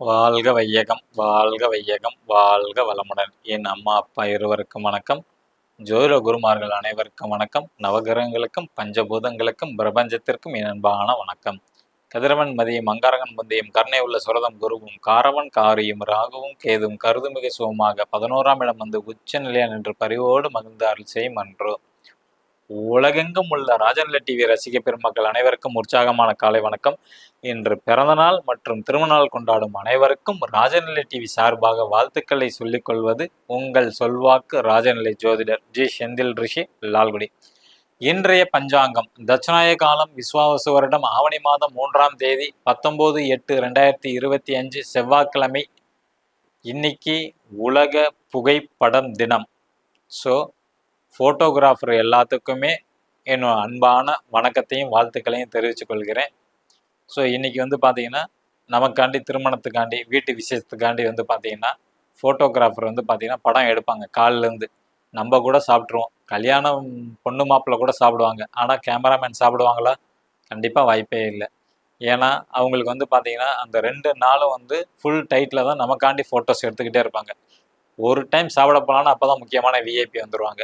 வாழ்க வையகம் வாழ்க வையகம் வாழ்க வளமுடன். என் அம்மா அப்பா இருவருக்கும் வணக்கம். ஜோதிட குருமார்கள் அனைவருக்கும் வணக்கம். நவகிரகங்களுக்கும் பஞ்சபூதங்களுக்கும் பிரபஞ்சத்திற்கும் என் அன்பான வணக்கம். கதிரவன் மதியம் அங்காரகன் முந்தையும் கருணை உள்ள சுரதம் குருவும் காரவன் காரியும் ராகுவும் கேதும் கருதுமிகு சுகமாக பதினோராம் இடம் வந்து உச்ச நிலையா நின்று பரிவோடு மகிழ்ந்தார்கள். அருள் செய்யும் அன்றோ உலகெங்கும் உள்ள ராஜன்ல டிவி ரசிக பெருமக்கள் அனைவருக்கும் உற்சாகமான காலை வணக்கம். இன்று பிறந்தநாள் மற்றும் திருமணநாள் கொண்டாடும் அனைவருக்கும் ராஜநிலை டிவி சார்பாக வாழ்த்துக்களை சொல்லிக் கொள்வது உங்கள் சொல்வாக்கு ராஜநிலை ஜோதிடர் ஜி. செந்தில் ரிஷி லால்குடி. இன்றைய பஞ்சாங்கம் தட்சிணாய காலம் விஸ்வாவசு வருடம் ஆவணி மாதம் மூன்றாம் தேதி பத்தொன்பது எட்டு ரெண்டாயிரத்தி இருபத்தி அஞ்சு செவ்வாய்க்கிழமை. இன்னைக்கு உலக புகைப்படம் தினம். ஸோ ஃபோட்டோகிராஃபர் எல்லாத்துக்குமே என்னோட அன்பான வணக்கத்தையும் வாழ்த்துக்களையும் தெரிவித்துக்கொள்கிறேன் ஸோ இன்றைக்கி வந்து பார்த்திங்கன்னா நமக்காண்டி திருமணத்துக்காண்டி வீட்டு விசேஷத்துக்காண்டி வந்து பார்த்திங்கன்னா ஃபோட்டோகிராஃபர் வந்து பார்த்திங்கன்னா படம் எடுப்பாங்க. காலிலேருந்து நம்ம கூட சாப்பிட்ருவோம் கல்யாணம் பொண்ணு மாப்பிள்ளை கூட சாப்பிடுவாங்க. ஆனால் கேமராமேன் சாப்பிடுவாங்களா? கண்டிப்பாக வாய்ப்பே இல்லை. ஏன்னா அவங்களுக்கு வந்து பார்த்திங்கன்னா அந்த ரெண்டு நாளும் வந்து ஃபுல் டைட்டில் தான் நமக்காண்டி ஃபோட்டோஸ் எடுத்துக்கிட்டே இருப்பாங்க. ஒரு டைம் சாப்பிட போனாலும் அப்போ தான் முக்கியமான விஐபி வந்துடுவாங்க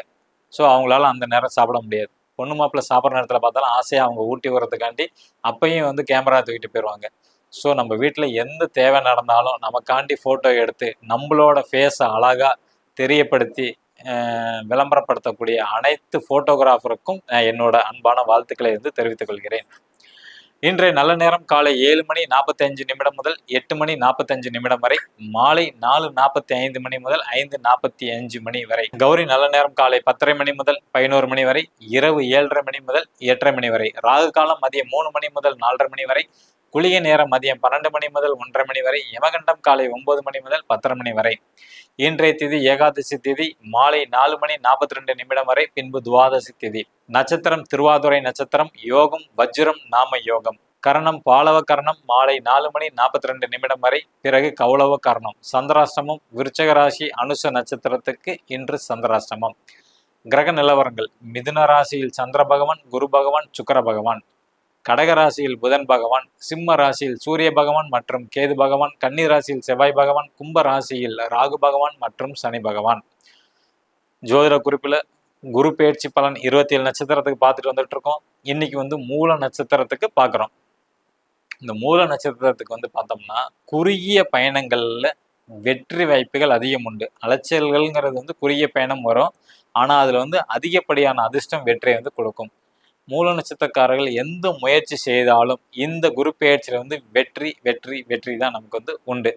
ஸோ அவங்களால அந்த நேரம் சாப்பிட முடியாது. பொண்ணு மாப்பிள்ள சாப்பிட்ற நேரத்தில் பார்த்தாலும் ஆசையாக அவங்க ஊட்டி வர்றதுக்காண்டி அப்பையும் வந்து கேமரா தூக்கிட்டு போயிடுவாங்க ஸோ நம்ம வீட்டில் எந்த தேவை நடந்தாலும் நமக்காண்டி ஃபோட்டோ எடுத்து நம்மளோட ஃபேஸை அழகாக தெரியப்படுத்தி விளம்பரப்படுத்தக்கூடிய அனைத்து ஃபோட்டோகிராஃபருக்கும் என்னோட அன்பான வாழ்த்துக்களை வந்து தெரிவித்துக் கொள்கிறேன். இன்றைய நல்ல நேரம் காலை ஏழு மணி நாற்பத்தஞ்சு நிமிடம் முதல் எட்டு மணி நாற்பத்தஞ்சு நிமிடம் வரை மாலை நாலு நாற்பத்தி ஐந்து மணி முதல் ஐந்து நாற்பத்தி அஞ்சு மணி வரை. கௌரி நல்ல நேரம் காலை பத்தரை மணி முதல் பதினோரு மணி வரை இரவு ஏழரை மணி முதல் எட்டரை மணி வரை. ராகு காலம் மதியம் மூணு மணி முதல் நாலரை மணி வரை குளிய நேரம் மதியம் பன்னெண்டு மணி முதல் ஒன்றரை மணி வரை யமகண்டம் காலை ஒன்பது மணி முதல் பத்தரை மணி வரை. இன்றைய திதி ஏகாதசி திதி மாலை நாலு மணி நாற்பத்தி ரெண்டு நிமிடம் வரை பின்பு துவாதசி திதி. நட்சத்திரம் திருவாதுரை நட்சத்திரம் யோகம் வஜ்ரம் நாம யோகம். கரணம் பாலவ கரணம் மாலை நாலு மணி நாற்பத்தி ரெண்டு நிமிடம் வரை பிறகு கௌளவ கரணம். சந்திராஷ்டமம் விருச்சக ராசி அனுச நட்சத்திரத்துக்கு இன்று சந்திராஷ்டமம். கிரக நிலவரங்கள். மிதுன ராசியில் சந்திர பகவான் குரு பகவான் சுக்கர பகவான். கடக ராசியில் புதன் பகவான் சிம்ம ராசியில் சூரிய பகவான் மற்றும் கேது பகவான் கன்னி ராசியில் செவ்வாய் பகவான் கும்ப ராசியில் ராகு பகவான் மற்றும் சனி பகவான். ஜோதிட குறிப்பில் குரு பயிற்சி பலன் இருபத்தி ஏழு நட்சத்திரத்துக்கு பார்த்துட்டு வந்துட்டு இருக்கோம். இன்னைக்கு வந்து மூல நட்சத்திரத்துக்கு பார்க்குறோம். இந்த மூல நட்சத்திரத்துக்கு வந்து பார்த்தோம்னா குறுகிய பயணங்களில் வெற்றி வாய்ப்புகள் அதிகம் உண்டு. அலைச்சல்கள்ங்கிறது வந்து குறுகிய பயணம் வரும். ஆனால் அதில் வந்து அதிகப்படியான அதிர்ஷ்டம் வெற்றியை வந்து கொடுக்கும். மூல நட்சத்திரக்காரர்கள் எந்த முயற்சி செய்தாலும் இந்த குரு பெயர்ச்சியில் வந்து வெற்றி வெற்றி வெற்றி தான் நமக்கு வந்து உண்டு.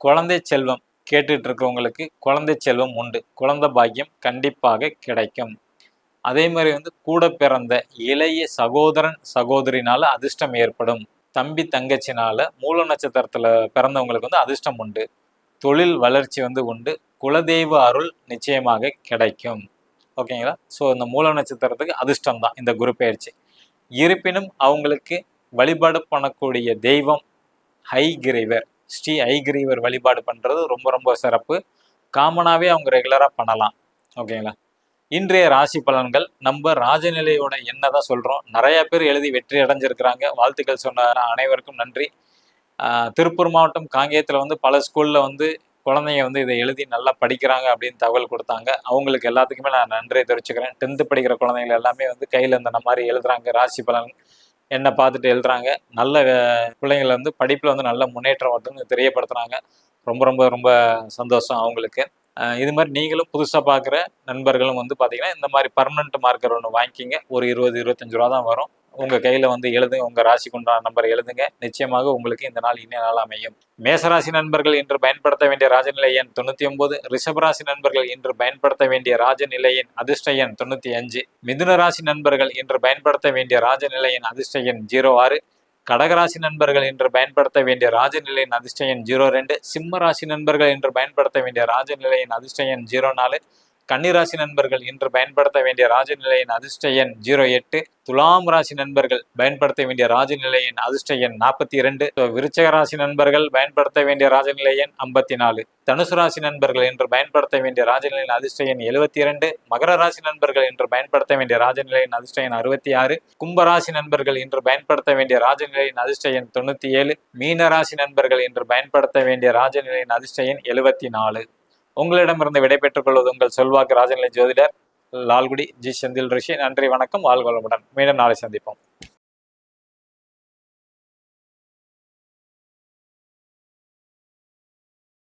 குழந்தை செல்வம் கேட்டுட்டு இருக்கிறவங்களுக்கு குழந்தை செல்வம் உண்டு. குழந்தை பாக்கியம் கண்டிப்பாக கிடைக்கும். அதே மாதிரி வந்து கூட பிறந்த இளைய சகோதரன் சகோதரினால அதிர்ஷ்டம் ஏற்படும். தம்பி தங்கச்சினால மூல நட்சத்திரத்தில் பிறந்தவங்களுக்கு வந்து அதிர்ஷ்டம் உண்டு. தொழில் வளர்ச்சி வந்து உண்டு. குலதெய்வ அருள் நிச்சயமாக கிடைக்கும். ஓகேங்களா? ஸோ இந்த மூல நட்சத்திரத்துக்கு அதிர்ஷ்டம் தான் இந்த குரு பயிற்சி. இருப்பினும் அவங்களுக்கு வழிபாடு பண்ணக்கூடிய தெய்வம் ஹைகிரீவர் ஸ்ரீ ஐகிரீவர் வழிபாடு பண்ணுறது ரொம்ப ரொம்ப சிறப்பு. காமனாகவே அவங்க ரெகுலராக பண்ணலாம் ஓகேங்களா? இன்றைய ராசி பலன்கள் நம்ம ராஜநிலையோட என்ன தான் சொல்கிறோம் நிறைய பேர் எழுதி வெற்றி அடைஞ்சிருக்கிறாங்க. வாழ்த்துக்கள் சொன்ன அனைவருக்கும் நன்றி. திருப்பூர் மாவட்டம் காங்கேயத்தில் வந்து பல ஸ்கூலில் வந்து குழந்தைங்க வந்து இதை எழுதி நல்லா படிக்கிறாங்க அப்படின்னு தகவல் கொடுத்தாங்க. அவங்களுக்கு எல்லாத்துக்குமே நான் நன்றியை தெரிவிச்சுக்கிறேன். டென்த்து படிக்கிற குழந்தைங்க எல்லாமே வந்து கையில் இந்த மாதிரி எழுதுறாங்க. ராசி பலன் என்னை பார்த்துட்டு எழுதுறாங்க. நல்ல பிள்ளைங்களை வந்து படிப்பில் வந்து நல்ல முன்னேற்றம் வருதுன்னு தெரியப்படுத்துகிறாங்க ரொம்ப ரொம்ப ரொம்ப சந்தோஷம் அவங்களுக்கு. இது மாதிரி நீங்களும் புதுசாக பார்க்குற நண்பர்களும் வந்து பார்த்தீங்கன்னா இந்த மாதிரி பர்மனெண்ட் மார்க்கர் ஒன்று வாங்கிக்கிங்க. ஒரு இருபது இருபத்தஞ்சு ரூபா தான் வரும். உங்கள் கையில் வந்து எழுதுங்க உங்கள் ராசிக்கு உண்டான நம்பர் எழுதுங்க. நிச்சயமாக உங்களுக்கு இந்த நாள் இனிய நாள் அமையும். மேசராசி நண்பர்கள் இன்று பயன்படுத்த வேண்டிய ராஜநிலை எண் தொண்ணூற்றி ஒன்பது. ரிஷபராசி நண்பர்கள் இன்று பயன்படுத்த வேண்டிய ராஜநிலை எண் அதிர்ஷ்ட எண் தொண்ணூற்றி அஞ்சு. மிதுன ராசி நண்பர்கள் இன்று பயன்படுத்த வேண்டிய ராஜநிலை எண் அதிர்ஷ்ட எண் ஜீரோ ஆறு. கடகராசி நண்பர்கள் இன்று பயன்படுத்த வேண்டிய ராஜநிலையின் அதிர்ஷ்ட எண் ஜீரோ ரெண்டு. சிம்ம ராசி நண்பர்கள் இன்று பயன்படுத்த வேண்டிய ராஜநிலையின் அதிர்ஷ்ட எண் ஜீரோ நாலு. கன்னிராசி நண்பர்கள் இன்று பயன்படுத்த வேண்டிய ராஜநிலையின் அதிர்ஷ்ட எண் ஜீரோ எட்டு. துலாம் ராசி நண்பர்கள் பயன்படுத்த வேண்டிய ராஜநிலையின் அதிர்ஷ்ட எண் நாற்பத்தி இரண்டு. விருச்சக ராசி நண்பர்கள் பயன்படுத்த வேண்டிய ராஜநிலை எண் ஐம்பத்தி நாலு. தனுசு ராசி நண்பர்கள் இன்று பயன்படுத்த வேண்டிய ராஜநிலையின் அதிர்ஷ்ட எண் எழுபத்தி இரண்டு. மகர ராசி நண்பர்கள் இன்று பயன்படுத்த வேண்டிய ராஜநிலையின் அதிர்ஷ்ட எண் அறுபத்தி ஆறு. கும்பராசி நண்பர்கள் இன்று பயன்படுத்த வேண்டிய ராஜநிலையின் அதிர்ஷ்ட எண் தொண்ணூத்தி ஏழு. மீன ராசி நண்பர்கள் இன்று பயன்படுத்த வேண்டிய ராஜநிலையின் அதிர்ஷ்ட எண் எழுபத்தி நாலு. உங்களிடமிருந்து விடைபெற்றுக் கொள்வது உங்கள் செல்வாக்கு ராஜநிலை ஜோதிடர் லால்குடி ஜி செந்தில் ரிஷி. நன்றி வணக்கம் வாழ்வளமுடன் மீண்டும் நாளை சந்திப்போம்.